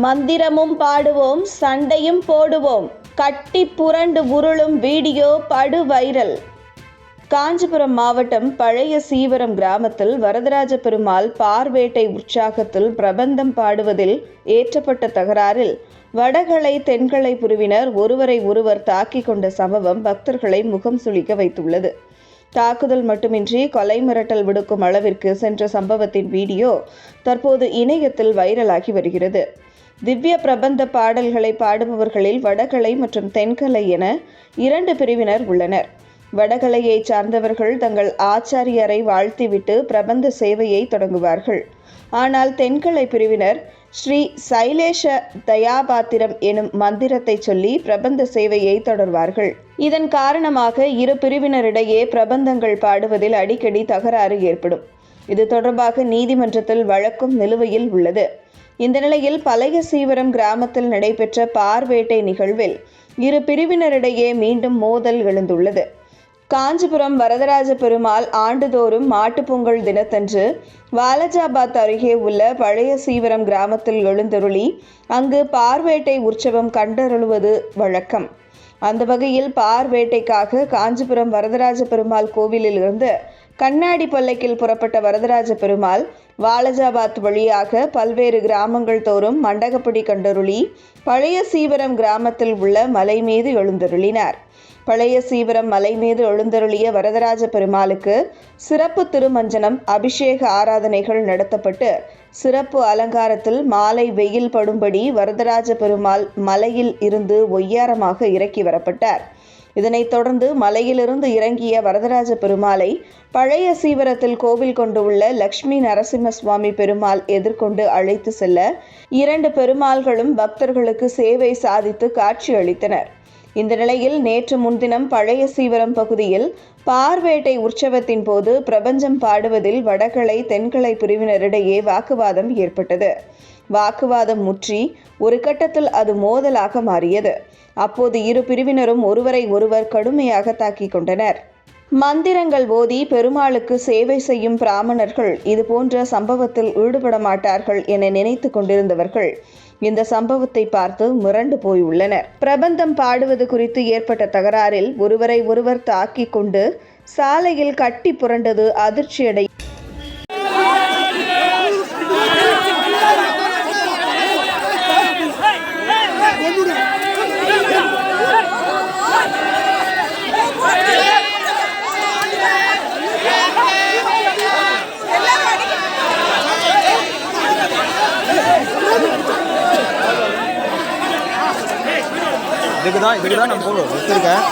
மந்திரமும் பாடுவோம் சண்டையும் போடுவோம். கட்டி புரண்டு உருளும் வீடியோ படு வைரல் காஞ்சிபுரம் மாவட்டம் பழைய சீவரம் கிராமத்தில் வரதராஜ பெருமாள் பார்வேட்டை உற்சாகத்தில் பிரபந்தம் பாடுவதில் ஏற்றப்பட்ட தகராறில் வடகளை தென்களை பிரிவினர் ஒருவரை ஒருவர் தாக்கிக் கொண்ட சம்பவம் பக்தர்களை முகம் சுளிக்க வைத்துள்ளது. தாக்குதல் மட்டுமின்றி கொலை மிரட்டல் விடுக்கும் அளவிற்கு சென்ற சம்பவத்தின் வீடியோ தற்போது இணையத்தில் வைரலாகி வருகிறது. திவ்ய பிரபந்த பாடல்களை பாடுபவர்களில் வடகலை மற்றும் தென்கலை என இரண்டு பிரிவினர் உள்ளனர். வடகலையை சார்ந்தவர்கள் தங்கள் ஆச்சாரியரை வாழ்த்திவிட்டு பிரபந்த சேவையை தொடங்குவார்கள். ஆனால் தென்கலை பிரிவினர் ஸ்ரீ சைலேஷ தயாபாத்திரம் எனும் மந்திரத்தை சொல்லி பிரபந்த சேவையை தொடர்வார்கள். இதன் காரணமாக இரு பிரிவினரிடையே பிரபந்தங்கள் பாடுவதில் அடிக்கடி தகராறு ஏற்படும். இது தொடர்பாக நீதிமன்றத்தில் வழக்கும் நிலுவையில் உள்ளது. இந்த நிலையில் பழைய சீவரம் கிராமத்தில் நடைபெற்ற பார்வேட்டை நிகழ்வில் இரு பிரிவினரிடையே மீண்டும் மோதல் எழுந்துள்ளது. காஞ்சிபுரம் வரதராஜ பெருமாள் ஆண்டுதோறும் மாட்டுப்பொங்கல் தினத்தன்று வாலஜாபாத் அருகே உள்ள பழைய சீவரம் கிராமத்தில் எழுந்தருளி அங்கு பார்வேட்டை உற்சவம் கண்டருளுவது வழக்கம். அந்த வகையில் பார்வேட்டைக்காக காஞ்சிபுரம் வரதராஜ பெருமாள் கோவிலில் இருந்து கண்ணாடி பல்லக்கில் புறப்பட்ட வரதராஜ பெருமாள் வாலஜாபாத் வழியாக பல்வேறு கிராமங்கள் தோறும் மண்டகப்படி கண்டருளி பழைய சீவரம் கிராமத்தில் உள்ள மலை மீது எழுந்தருளினார். பழைய சீவரம் மலை மீது எழுந்தருளிய வரதராஜ பெருமாளுக்கு சிறப்பு திருமஞ்சனம் அபிஷேக ஆராதனைகள் நடத்தப்பட்டு சிறப்பு அலங்காரத்தில் மாலை வெயில் படும்படி வரதராஜ பெருமாள் மலையில் இருந்து ஒய்யாரமாக இறக்கி வரப்பட்டார். இதனைத் தொடர்ந்து மலையிலிருந்து இறங்கிய வரதராஜ பெருமாளை பழைய சீவரத்தில் கோவில் கொண்டுள்ள லக்ஷ்மி நரசிம்ம சுவாமி பெருமாள் எதிர்கொண்டு அழைத்து செல்ல இரண்டு பெருமாள்களும் பக்தர்களுக்கு சேவை சாதித்து காட்சி அளித்தனர். இந்த நிலையில் நேற்று முன்தினம் பழைய சீவரம் பகுதியில் பார்வேட்டை உற்சவத்தின் போது பிரபஞ்சம் பாடுவதில் வடகலை தென்கலை பிரிவினரிடையே வாக்குவாதம் ஏற்பட்டது. வாக்குவாதம் முற்றி ஒரு கட்டத்தில் அது மோதலாக மாறியது. அப்போது இரு பிரிவினரும் ஒருவரை ஒருவர் கடுமையாக தாக்கிக் கொண்டனர். மந்திரங்கள் ஓதி பெருமாளுக்கு சேவை செய்யும் பிராமணர்கள் இதுபோன்ற சம்பவத்தில் ஈடுபட மாட்டார்கள் என நினைத்து கொண்டிருந்தவர்கள் இந்த சம்பவத்தை பார்த்து மிரண்டு போய் உள்ளனர். பிரபந்தம் பாடுவது குறித்து ஏற்பட்ட தகராறில் ஒருவரை ஒருவர் தாக்கிக் கொண்டு சாலையில் கட்டி புரண்டது அதிர்ச்சியடை இதுக்கு தான் இதுக்கு தான் நான் போடுவோம் வச்சுருக்கேன்.